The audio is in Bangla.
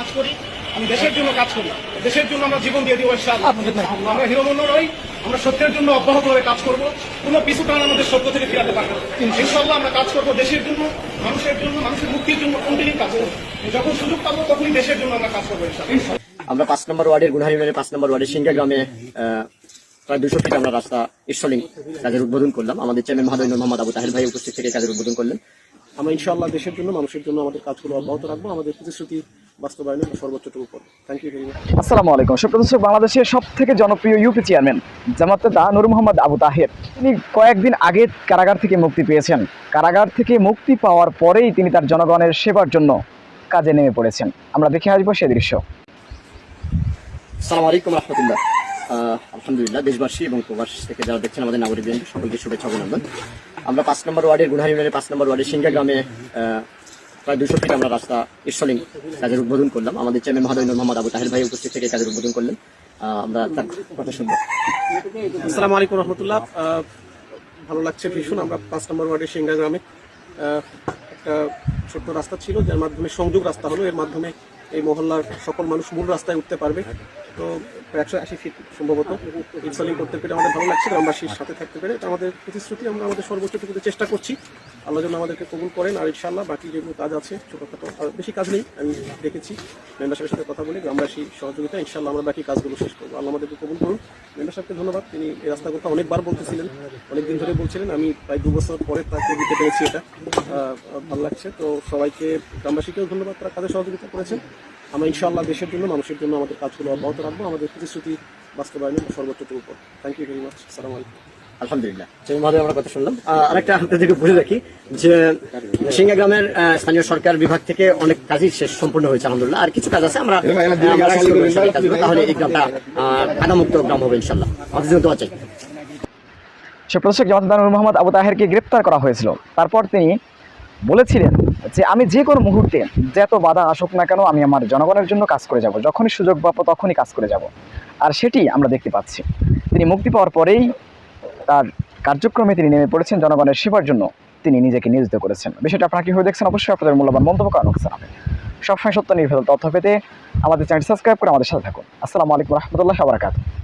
কাজ করি আমি দেশের জন্য কাজ করি। দেশের জন্য আমরা জীবন দিয়ে দিব আমরা হিরোমন্য নই আমরা সত্যের জন্য অব্যাহতভাবে কাজ করব। কোনো পিছু টান আমাদের সত্য থেকে ফিরাতে পারবে না। আমরা কাজ করব দেশের জন্য মানুষের জন্য মানুষের মুক্তির জন্য কন্টিনিউ কাজ করব। যখন সুযোগ পাবো তখনই দেশের জন্য আমরা কাজ করব আমরা পাঁচ নম্বর ওয়ার্ডের গুনহারি ইউনিয়নের পাঁচ নম্বর ওয়ার্ডের সিঙ্গা গ্রামে প্রায় দুশো ফিট আমরা রাস্তা ইস্টলিং কাজের উদ্বোধন করলাম। আমাদের চেয়ারম্যান মাহাদুর মোহাম্মদ আবু তাহের ভাই উপস্থিত থেকে কাজের উদ্বোধন করলেন। আমরা ইনশাআল্লাহ দেশের জন্য মানুষের জন্য আমাদের কাজগুলো অব্যাহত রাখব আমাদের প্রতিশ্রুতি বাস্তবায়নে সর্বোচ্চটুকু করব। থ্যাংক ইউ ভেরি মাচ আসসালামু আলাইকুম। সুপ্রদর্শক বাংলাদেশের সব থেকে জনপ্রিয় ইউপি চেয়ারম্যান জামাতদা নূর মোহাম্মদ আবু তাহের তিনি কয়েকদিন আগে কারাগার থেকে মুক্তি পেয়েছেন। কারাগার থেকে মুক্তি পাওয়ার পরেই তিনি তার জনগণের সেবার জন্য কাজে নেমে পড়েছেন। আমরা দেখে আসব সে দৃশ্য। সালাম আলাইকুম রহমতুল্লাহ। আলহামদুলিল্লাহ, দেশবাসী এবং প্রবাস থেকে যারা দেখছেন আমাদের নাগরিক বৃন্দ সকলকে শুভেচ্ছা, অভিনন্দন। আমরা পাঁচ নম্বর ওয়ার্ডের গুনহারি ইউনিয়নের পাঁচ নম্বর ওয়ার্ডের সিঙ্গা গ্রামে প্রায় দুশো ফিট আমরা রাস্তা ইস্টলিং কাজের উদ্বোধন করলাম। আমাদের চেয়ারম্যান মাহাদুর মোহাম্মদ আবু তাহের ভাই উপস্থিত থেকে কাজের উদ্বোধন করলেন। আমরা তার কথা শুনব। আসসালামু আলাইকুম রহমতুল্লাহ। ভালো লাগছে ভীষণ, আমরা পাঁচ নম্বর ওয়ার্ডের সিঙ্গা গ্রামে একটা ছোট্ট রাস্তা ছিল, যার মাধ্যমে সংযোগ রাস্তা হলো। এর মাধ্যমে এই মহল্লার সকল মানুষ মূল রাস্তায় উঠতে পারবে। তো একশো আশি ফিট সম্ভবত ইনস্টলিং করতে পেরে আমাদের ভালো লাগছে, গ্রামবাসীর সাথে থাকতে পেরে। এটা আমাদের প্রতিশ্রুতি, আমরা আমাদের সর্বোচ্চ সর্বোচ্চটুকুতে চেষ্টা করছি। আল্লাহ যেন আমাদেরকে কবুল করেন, আর ইনশাল্লাহ বাকি যেগুলো কাজ আছে, ছোটোখাটো, আর বেশি কাজ নেই, আমি দেখেছি। মেম্বার সাহেবের সাথে কথা বলে গ্রামবাসী সহযোগিতা ইনশাল্লাহ আমরা বাকি কাজগুলো শেষ করব। আল্লাহ আমাদেরকে কবুল করুন। মেম্বার সাহেবকে ধন্যবাদ, তিনি এই রাস্তার কথা অনেকবার বলতেছিলেন, অনেকদিন ধরে বলছিলেন, আমি প্রায় দু বছর পরে তাকে দিতে পেরেছি এটা। ভালো লাগছে। তো সবাইকে, গ্রামবাসীকেও ধন্যবাদ, তারা কাজে সহযোগিতা করেছেন। আমরা ইনশাআল্লাহ দেশের জন্য মানুষের জন্য আমাদের কাজগুলো অব্যাহত রাখব আমাদের প্রতিশ্রুতি বাস্তবায়নে সর্বোচ্চটুকু উপর থ্যাংক ইউ ভেরি মাচ আসসালামু আলাইকুম আলহামদুলিল্লাহ। আমরা কথা শুনলাম। আরেকটা আপনাদেরকে বলে রাখি যে সিঙ্গা গ্রামের স্থানীয় সরকার বিভাগ থেকে অনেক কাজই শেষ সম্পূর্ণ হয়েছে আলহামদুলিল্লাহ। আর কিছু কাজ আছে আমরা। তাহলে এই গ্রামটা কাদামুক্ত গ্রাম হবে ইনশাল্লাহ আমাদের জন্য দোয়া চাই। সুপ্রদর্শক জামাতদা নূর মোহাম্মদ আবু তাহেরকে গ্রেপ্তার করা হয়েছিল। তারপর তিনি বলেছিলেন যে আমি যে কোনো মুহূর্তে যত বাধা আসুক না কেন আমি আমার জনগণের জন্য কাজ করে যাব। যখনই সুযোগ পাবো তখনই কাজ করে যাব। আর সেটি আমরা দেখতে পাচ্ছি। তিনি মুক্তি পাওয়ার পরেই তার কার্যক্রমে তিনি নেমে পড়েছেন। জনগণের সেবার জন্য তিনি নিজেকে নিয়োজিত করেছেন। বিষয়টা আপনারা কীভাবে দেখছেন? অবশ্যই আপনাদের মূল্যবান মন্তব্য করেন জানাবেন। সবসময় সত্য নির্ভর তথ্য পেতে আমাদের চ্যানেল সাবস্ক্রাইব করে আমাদের সাথে থাকুন। আসসালামু আলাইকুম রহমতুল্লাহ বারাকাত